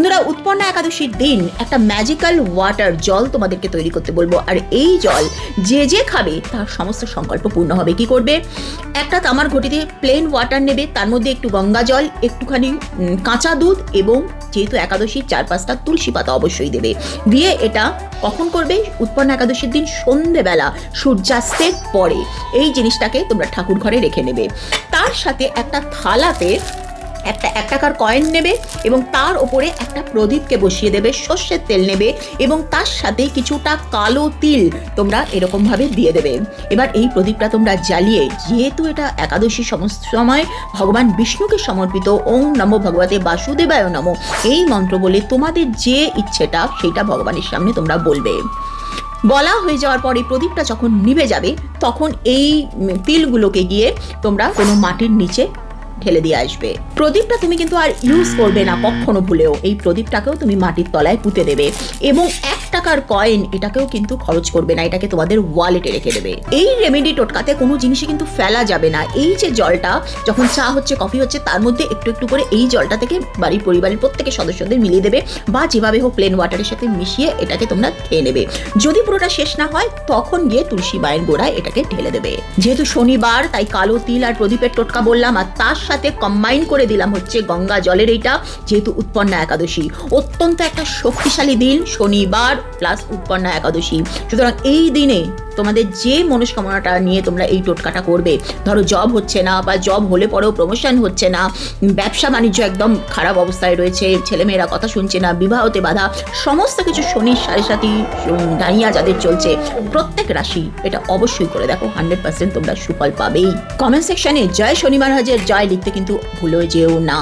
বন্ধুরা, উৎপন্না একাদশীর দিন একটা ম্যাজিক্যাল ওয়াটার জল তোমাদেরকে তৈরি করতে বলব। আর এই জল যে যে খাবে, তার সমস্ত সংকল্প পূর্ণ হবে। কি করবে? একটা তামার ঘটিতে প্লেন ওয়াটার নেবে, তার মধ্যে একটু গঙ্গা জল, একটুখানি কাঁচা দুধ এবং যেহেতু একাদশীর চার পাঁচটা তুলসী পাতা অবশ্যই দেবে। দিয়ে এটা কখন করবে? উৎপন্ন একাদশীর দিন সন্ধেবেলা, সূর্যাস্তের পরে। এই জিনিসটাকে তোমরা ঠাকুর ঘরে রেখে নেবে। তার সাথে একটা থালাতে একটা এক টাকার কয়েন নেবে এবং তার ওপরে একটা প্রদীপকে বসিয়ে দেবে, সর্ষের তেল নেবে এবং তার সাথে কিছুটা কালো তিল তোমরা এরকমভাবে দিয়ে দেবে। এবার এই প্রদীপটা তোমরা জ্বালিয়ে, যেহেতু এটা একাদশী সমস্ত সময়, ভগবান বিষ্ণুকে সমর্পিত, ওম নমো ভগবতে বাসুদেবায় নমো, এই মন্ত্র বলে তোমাদের যে ইচ্ছেটা সেটা ভগবানের সামনে তোমরা বলবে। বলা হয়ে যাওয়ার পরে প্রদীপটা যখন নিভে যাবে, তখন এই তিলগুলোকে গিয়ে তোমরা কোনো মাটির নিচে ঢেলে দিয়ে আসবে। প্রদীপটা তুমি কিন্তু আর ইউজ করবে না, কখনো ভুলেও। এই প্রদীপটাকেও তুমি মাটির তলায় পুঁতে দেবে এবং এক টাকার কয়েন এটাকেও কিন্তু খরচ করবে না, এটাকে তোমাদের ওয়ালেটে রেখে দেবে। এই রেমেডি টোটকাতে কোনো জিনিসই কিন্তু ফেলা যাবে না। এই যে জলটা, যখন চা হচ্ছে কফি হচ্ছে, তার মধ্যে একটু একটু করে এই জলটা থেকে বাড়ির পরিবারের প্রত্যেকের সদস্যদের মিলিয়ে দেবে বা যেভাবে হোক প্লেন ওয়াটারের সাথে মিশিয়ে এটাকে তোমরা খেয়ে নেবে। যদি পুরোটা শেষ না হয়, তখন গিয়ে তুলসী মায়ের গোড়ায় এটাকে ঢেলে দেবে। যেহেতু শনিবার, তাই কালো তিল আর প্রদীপের টোটকা বললাম, আর তার সাথে কম্বাইন করে দিলাম হচ্ছে গঙ্গা জলের এইটা, যেহেতু উৎপন্না একাদশী। অত্যন্ত একটা শক্তিশালী দিন, শনিবার প্লাস উৎপন্না একাদশী। সুতরাং এই দিনে তোমাদের যে মনস্কামনাটা নিয়ে তোমরা এই টোটকাটা করবে, ধরো জব হচ্ছে না বা জব হলে পরেও প্রমোশন হচ্ছে না, ব্যবসা বাণিজ্য একদম খারাপ অবস্থায় রয়েছে, ছেলেমেয়েরা কথা শুনছে না, বিবাহতে বাধা, সমস্ত কিছু শনির সাড়ে সাথী ডাইয়া যাদের চলছে, প্রত্যেক রাশি এটা অবশ্যই করে দেখো হান্ড্রেড পার্সেন্ট তোমরা সুফল পাবেই। কমেন্ট সেকশনে জয় শনি মহারাজের জয় লিখতে কিন্তু ভুলে যেও না।